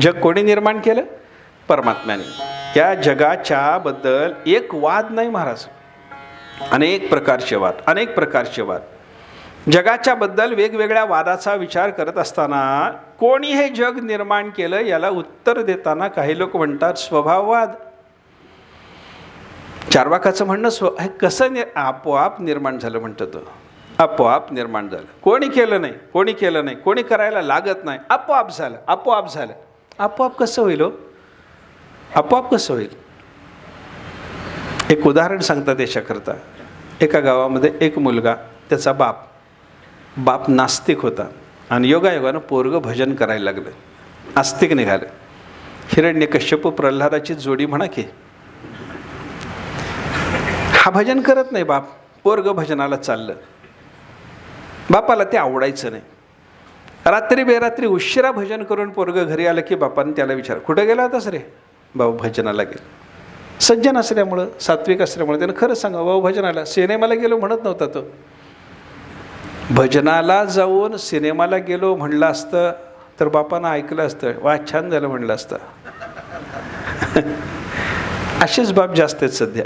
जग कोणी निर्माण केलं? परमात्म्याने. त्या जगाच्या बद्दल एक वाद नाही महाराज. अनेक प्रकारचे वाद अनेक प्रकारचे वाद. जगाच्या बद्दल वेगवेगळ्या वादाचा विचार करत असताना कोणी हे जग निर्माण केलं याला उत्तर देताना काही लोक म्हणतात स्वभाववाद. चारवाकाचं म्हणणं स्व हे कसं नि आपोआप निर्माण झालं म्हणतं तो. आपोआप निर्माण झालं. कोणी केलं नाही कोणी केलं नाही कोणी करायला लागत नाही. आपोआप झालं आपोआप झालं. आपोआप कसं होईल हो? आपोआप कसं होईल? एक उदाहरण सांगतात याच्याकरता. एका गावामध्ये एक मुलगा त्याचा बाप. बाप नास्तिक होता आणि योगायोगानं पोरगं भजन करायला लागलं. आस्तिक निघालं. हिरण्य कश्यप प्रल्हादाची जोडी म्हणा की. हा भजन करत नाही बाप. पोरग भजनाला चाललं. बापाला ते आवडायचं नाही. रात्री बेरात्री उशिरा भजन करून पोरग घरी आलं की बापाने त्याला विचार कुठं गेला होतास रे? भाऊ भजनाला गेला. सज्जन असल्यामुळं सात्विक असल्यामुळे त्यानं खरं सांगा भाऊ भजनाला सिनेमाला गेलो म्हणत नव्हता तो. भजनाला जाऊन सिनेमाला गेलो म्हणलं असतं तर बापानं ऐकलं असतं वा छान झालं म्हणलं असतं. असेच बाप जास्त आहेत सध्या.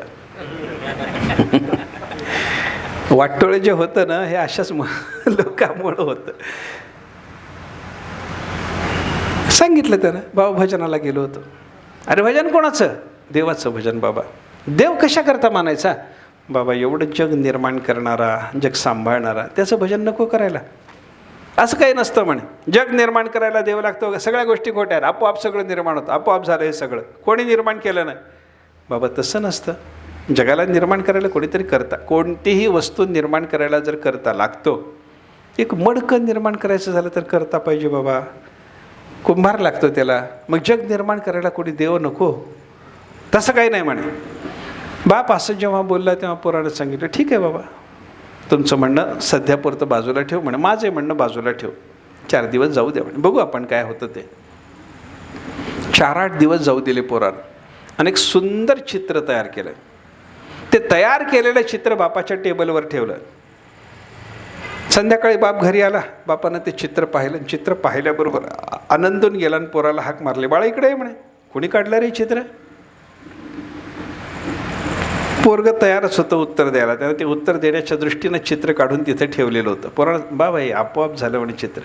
वाटोळे जे होतं ना हे अशाच म- लोकांमुळं होतं. सांगितलं त्यानं बाबा भजनाला गेलो होतो. अरे भजन कोणाचं? देवाचं भजन बाबा. देव कशा करता मानायचा? बाबा एवढं जग निर्माण करणारा जग सांभाळणारा त्याचं भजन नको करायला. असं काही नसतं म्हणे. जग निर्माण करायला देव लागतो सगळ्या गोष्टी खोट्या आहेत. आपोआप सगळं निर्माण होतं. आपोआप झालं हे सगळं. कोणी निर्माण केलं नाही. बाबा तसं नसतं. जगाला निर्माण करायला कोणीतरी करता. कोणतीही वस्तू निर्माण करायला जर करता लागतो एक मडकं निर्माण करायचं झालं तर करता पाहिजे बाबा. कुंभार लागतो त्याला. मग जग निर्माण करायला कोणी देव नको? तसं काही नाही म्हणे. बाप असं जेव्हा बोलला तेव्हा पोरानं सांगितलं ठीक आहे बाबा. तुमचं म्हणणं सध्यापुरतं बाजूला ठेव म्हणे. माझं म्हणणं बाजूला ठेव. चार दिवस जाऊ द्या म्हणे. बघू आपण काय होतं ते. चार आठ दिवस जाऊ दिले पोरानं आणि एक सुंदर चित्र तयार केलं. ते तयार केलेलं चित्र बापाच्या टेबलवर ठेवलं. संध्याकाळी बाप घरी आला. बापानं ते चित्र पाहिलं. आणि चित्र पाहिल्याबरोबर आनंदून गेला आणि पोराला हाक मारले. बाळा इकडे म्हणे. कोणी काढलं रे चित्र? पोरग तयारच होतं उत्तर द्यायला त्यानं ते उत्तर देण्याच्या दृष्टीनं चित्र काढून तिथे ठेवलेलं होतं. पोरा बाबा हे आपोआप झालं म्हणे चित्र.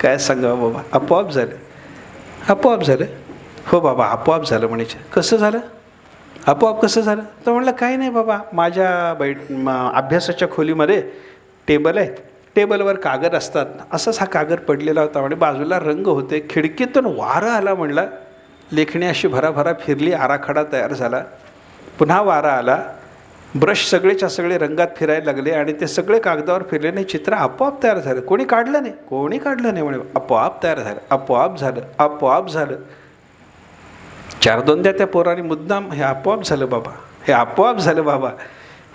काय सांगावं बाबा? आपोआप झालं. आपोआप झालं? हो बाबा आपोआप झालं म्हणे कसं झालं? आपोआप कसं झालं? तर म्हणलं काही नाही बाबा. माझ्या बैठ अभ्यासाच्या खोलीमध्ये टेबल आहे. टेबलवर कागद असतात. असाच हा कागद पडलेला होता म्हणजे बाजूला रंग होते. खिडकीतून वारा आला म्हणला. लेखणी अशी भराभरा फिरली आराखडा तयार झाला. पुन्हा वारा आला. ब्रश सगळेच्या सगळे रंगात फिरायला लागले आणि ते सगळे कागदावर फिरले नाही चित्र आपोआप तयार झालं. कोणी काढलं नाही. कोणी काढलं नाही म्हणे. आपोआप तयार झालं. आपोआप झालं. आपोआप झालं. चार दोनदा त्या पोराने. मुद्दाम हे आपोआप झालं बाबा. हे आपोआप झालं बाबा.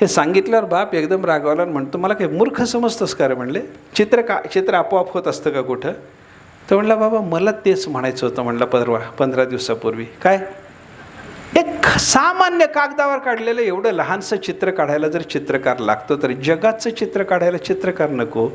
हे सांगितल्यावर बाप एकदम रागावला आणि म्हणतो मला काही मूर्ख समजतंस का रे? म्हणले चित्र का चित्र आपोआप होत असतं का कुठं? तर म्हणला बाबा मला तेच म्हणायचं होतं म्हणलं परवा पंधरा दिवसापूर्वी. काय? एक सामान्य कागदावर काढलेलं एवढं लहानसं चित्र काढायला जर चित्रकार लागतो तर जगाचं चित्र काढायला चित्रकार नको.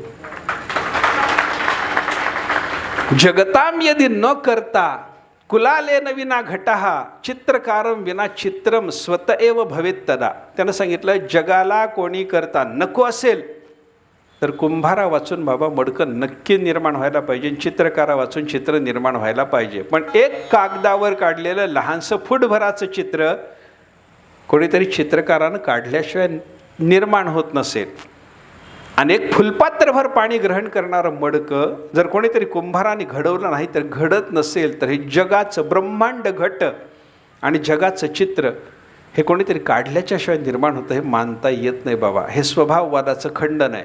जगताम यदि न करता कुलालेन विना घटहा चित्रकारम विना चित्रम स्वत एव भवेत तदा. त्यानं सांगितलं जगाला कोणी करता नको असेल तर कुंभारा वाचून बाबा मडकं नक्की निर्माण व्हायला पाहिजे चित्रकारा वाचून चित्र निर्माण व्हायला पाहिजे. पण एक कागदावर काढलेलं लहानसं फुटभराचं चित्र कोणीतरी चित्रकारानं काढल्याशिवाय निर्माण होत नसेल. आणि एक फुलपात्रभर पाणी ग्रहण करणारं मडकं जर कोणीतरी कुंभाराने घडवलं नाही तर घडत नसेल तर हे जगाचं ब्रह्मांड घट आणि जगाचं चित्र हे कोणीतरी काढल्याच्याशिवाय निर्माण होतं हे मानता येत नाही बाबा. हे स्वभाववादाचं खंडन आहे.